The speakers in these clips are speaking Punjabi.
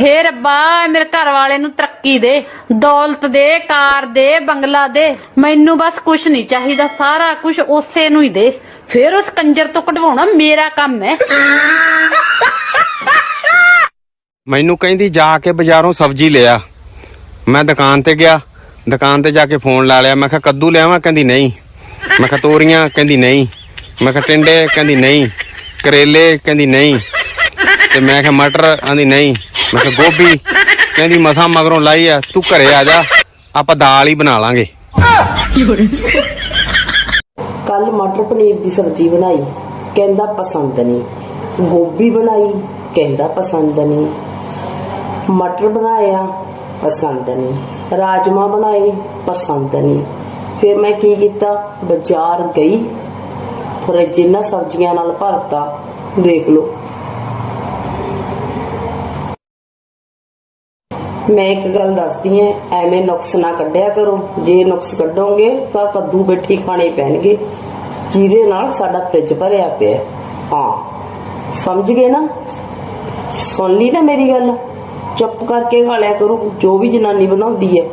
ਹੇ ਰੱਬਾ ਮੇਰੇ ਘਰ ਵਾਲੇ ਨੂੰ ਤਰੱਕੀ ਦੇ, ਦੌਲਤ ਦੇ, ਕਾਰ ਦੇ, ਬੰਗਲਾ ਦੇ। ਮੈਨੂੰ ਬਸ ਕੁਝ ਨਹੀਂ ਚਾਹੀਦਾ, ਸਾਰਾ ਕੁਝ ਉਸੇ ਨੂੰ ਹੀ ਦੇ। ਫਿਰ ਉਸ ਕੰਜਰ ਤੋਂ ਕਢਵਾਉਣਾ ਮੇਰਾ ਕੰਮ ਹੈ। ਮੈਨੂੰ ਕਹਿੰਦੀ, ਜਾ ਕੇ ਬਾਜ਼ਾਰੋਂ ਸਬਜ਼ੀ ਲਿਆ ਮੈਂ ਦੁਕਾਨ ਤੇ ਗਿਆ, ਦੁਕਾਨ ਤੇ ਜਾ ਕੇ ਫੋਨ ਲਾ ਲਿਆ। ਮੈਂ ਕਿਹਾ, ਕੱਦੂ ਲਿਆਵਾਂ ਕਹਿੰਦੀ ਨਹੀਂ। ਮੈਂ ਕਿਹਾ, ਤੋਰੀਆਂ? ਕਹਿੰਦੀ ਨਹੀਂ। ਮੈਂ ਕਿਹਾ, ਟਿੰਡੇ? ਕਹਿੰਦੀ ਨਹੀਂ। ਕਰੇਲੇ? ਕਹਿੰਦੀ ਨਹੀਂ। ਤੇ ਮੈਂ ਕਿਹਾ, ਮਟਰ? ਆਂਦੀ ਨਹੀਂ। ਮੈਂ ਕਿਹਾ, ਗੋਭੀ ਕਹਿੰਦੀ, ਮਸਾਂ ਮਗਰੋਂ ਲਾਈ ਆ, ਤੂੰ ਘਰੇ ਆ ਜਾ, ਆਪਾਂ ਦਾਲ ਹੀ ਬਣਾ ਲਾਂਗੇ। ਕੱਲ ਮਟਰ ਪਨੀਰ ਦੀ ਸਬਜ਼ੀ ਬਣਾਈ, ਕਹਿੰਦਾ ਪਸੰਦ ਨਹੀਂ। ਗੋਭੀ ਬਣਾਈ, ਕਹਿੰਦਾ ਪਸੰਦ ਨਹੀਂ। ਮਟਰ ਬਣਾਇਆ, ਪਸੰਦ ਨਹੀਂ। ਰਾਜਮਾ ਬਣਾਏ, ਪਸੰਦ ਨਹੀਂ। ਫਿਰ ਮੈਂ ਕੀ ਕੀਤਾ? ਬਾਜ਼ਾਰ ਗਈ। ਫਰਿੱਜ ਇਹਨਾਂ ਸਬਜ਼ੀਆਂ ਨਾਲ ਭਰਤਾ। ਦੇਖ ਲਓ। ਮੈਂ ਇੱਕ ਗੱਲ ਦੱਸਦੀ ਐ ਐਵੇਂ ਨੁਕਸ ਨਾ ਕੱਢਿਆ ਕਰੋ ਜੇ ਨੁਕਸ ਕੱਢੋਗੇ ਤਾਂ ਕੱਦੂ ਬੈਠੀ ਖਾਣੇ ਪੈਣਗੇ ਜਿਹਦੇ ਨਾਲ ਸਾਡਾ ਫ੍ਰਿਜ ਭਰਿਆ ਪਿਆ ਹੈ। ਹਾਂ ਸਮਝ ਗਏ ਨਾ ਸੁਣ ਲਈ ਨਾ ਮੇਰੀ ਗੱਲ ਚੁੱਪ ਕਰਕੇ ਖਾ ਲਿਆ ਕਰੋ ਜੋ ਵੀ ਜਨਾਨੀ ਬਣਾਉਂਦੀ ਹੈ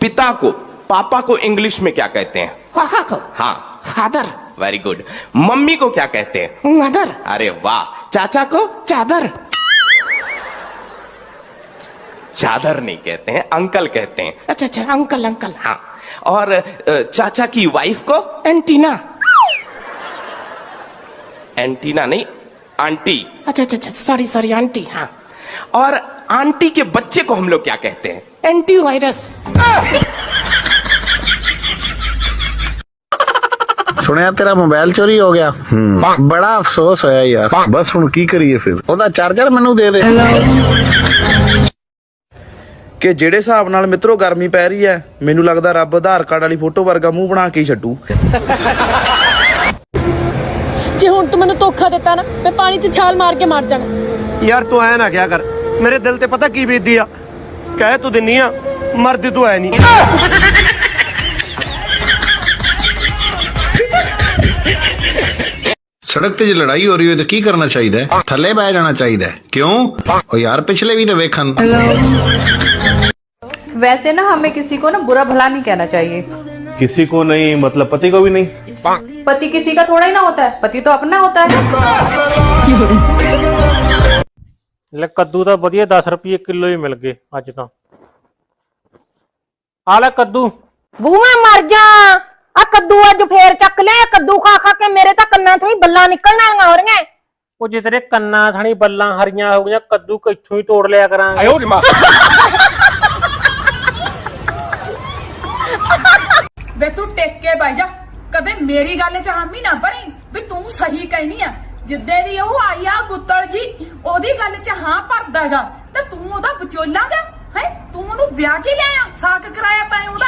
पिता को पापा को इंग्लिश में क्या कहते हैं पापा को हाँ फादर वेरी गुड मम्मी को क्या कहते हैं मदर अरे वाह चाचा को चादर चादर नहीं कहते हैं अंकल कहते हैं अच्छा अच्छा अंकल अंकल हाँ और अ, चाचा की वाइफ को एंटीना एंटीना नहीं आंटी अच्छा अच्छा अच्छा सॉरी सॉरी आंटी हाँ और आंटी के बच्चे को हम लोग क्या कहते हैं एंटी वायरस ਸੁਣਿਆ ਤੇਰਾ ਮੋਬਾਈਲ ਚੋਰੀ ਹੋ ਗਿਆ ਬੜਾ ਅਫਸੋਸ ਹੋਇਆ ਯਾਰ ਬਸ ਹੁਣ ਕੀ ਕਰੀਏ ਫਿਰ ਉਹਦਾ ਚਾਰਜਰ ਮੈਨੂੰ ਦੇ ਦੇ ਕਿ ਜਿਹੜੇ ਹਿਸਾਬ ਨਾਲ ਮਿੱਤਰੋ ਗਰਮੀ ਪੈ ਰਹੀ ਹੈ ਮੈਨੂੰ ਲੱਗਦਾ ਰੱਬ ਆਧਾਰ ਕਾਰਡ ਵਾਲੀ ਫੋਟੋ ਵਰਗਾ ਮੂੰਹ ਬਣਾ ਕੇ ਹੀ ਛੱਡੂ। ਜੇ ਹੁਣ ਤੂੰ ਮੈਨੂੰ ਧੋਖਾ ਦਿੱਤਾ ਨਾ ਮੈਂ ਪਾਣੀ 'ਚ ਛਾਲ ਮਾਰ ਕੇ ਮਰ ਜਾਣਾ। ਯਾਰ ਤੂੰ ਐ ਨਾ ਕਿਹਾ ਕਰ ਮੇਰੇ ਦਿਲ ਤੇ ਪਤਾ ਕੀ ਬੀਤਦੀ ਆ? ਕਹਿ ਤੂੰ ਦਿੰਨੀ ਆ ਮਰਦੀ ਤੂੰ ਐ ਨਹੀਂ ਸੜਕ ਤੇ ਜੇ ਲੜਾਈ ਹੋ ਰਹੀ ਹੋਏ ਤਾਂ ਕੀ ਕਰਨਾ ਚਾਹੀਦਾ ਹੈ ਥੱਲੇ ਬਹਿ ਜਾਣਾ ਚਾਹੀਦਾ ਹੈ ਕਿਉਂ ਉਹ ਯਾਰ ਪਿਛਲੇ ਵੀ ਤਾਂ ਵੇਖਣ वैसे ना हमें किसी को ना बुरा भला नहीं कहना चाहिए किसी को नहीं मतलब पति को भी नहीं पति किसी का थोड़ा ही ना होता है पति तो अपना होता है ਲੈ ਕੱਦੂ ਤਾਂ ਵਧੀਆ 10 ਰੁਪਏ ਕਿਲੋ ਹੀ ਮਿਲ ਗਏ ਅੱਜ ਤਾਂ ਆ ਲੈ ਕੱਦੂ ਬੂਆ ਮਰ ਜਾ ਆ ਕੱਦੂ ਅੱਜ ਫੇਰ ਚੱਕ ਲਿਆ ਕੱਦੂ ਖਾ ਖਾ ਕੇ ਮੇਰੇ ਤਾਂ ਕੰਨਾਂ ਹੀ ਬੱਲਾਂ ਨਿਕਲਣ ਵਾਲੀਆਂ ਹੋ ਰਹੀਆਂ। ਉਹ ਜੇ ਤੇਰੇ ਕੰਨਾਂ ਥਣੀ ਬੱਲਾਂ ਹਰੀਆਂ ਹੋ ਗਈਆਂ ਕੱਦੂ ਕਿੱਥੋਂ ਹੀ ਤੋੜ ਲਿਆ ਕਰਾਂਗੇ? ਵੇ ਤੂੰ ਟੇਕ ਕੇ ਬਹਿ ਜਾ। ਕਦੇ ਮੇਰੀ ਗੱਲ 'ਚ ਹਾਮੀ ਨਾ ਭਰੀ ਵੀ ਤੂੰ ਸਹੀ ਕਹਿਨੀ ਆ। ਜਿੱਦੇ ਦੀ ਉਹ ਆਈ ਆ ਗੁੱਤਲ ਜੀ ਉਹਦੀ ਗੱਲ 'ਚ ਹਾਂ ਭਰਦਾਗਾ ਤੇ ਤੂੰ ਉਹਦਾ ਵਿਚੋਲਾ ਦਾ ਹੈ? ਤੂੰ ਉਹਨੂੰ ਵਿਆਹ ਕੇ ਲਿਆਇਆ ਸਾਕ ਕਰਾਇਆ ਤੈਂ ਉਹਦਾ।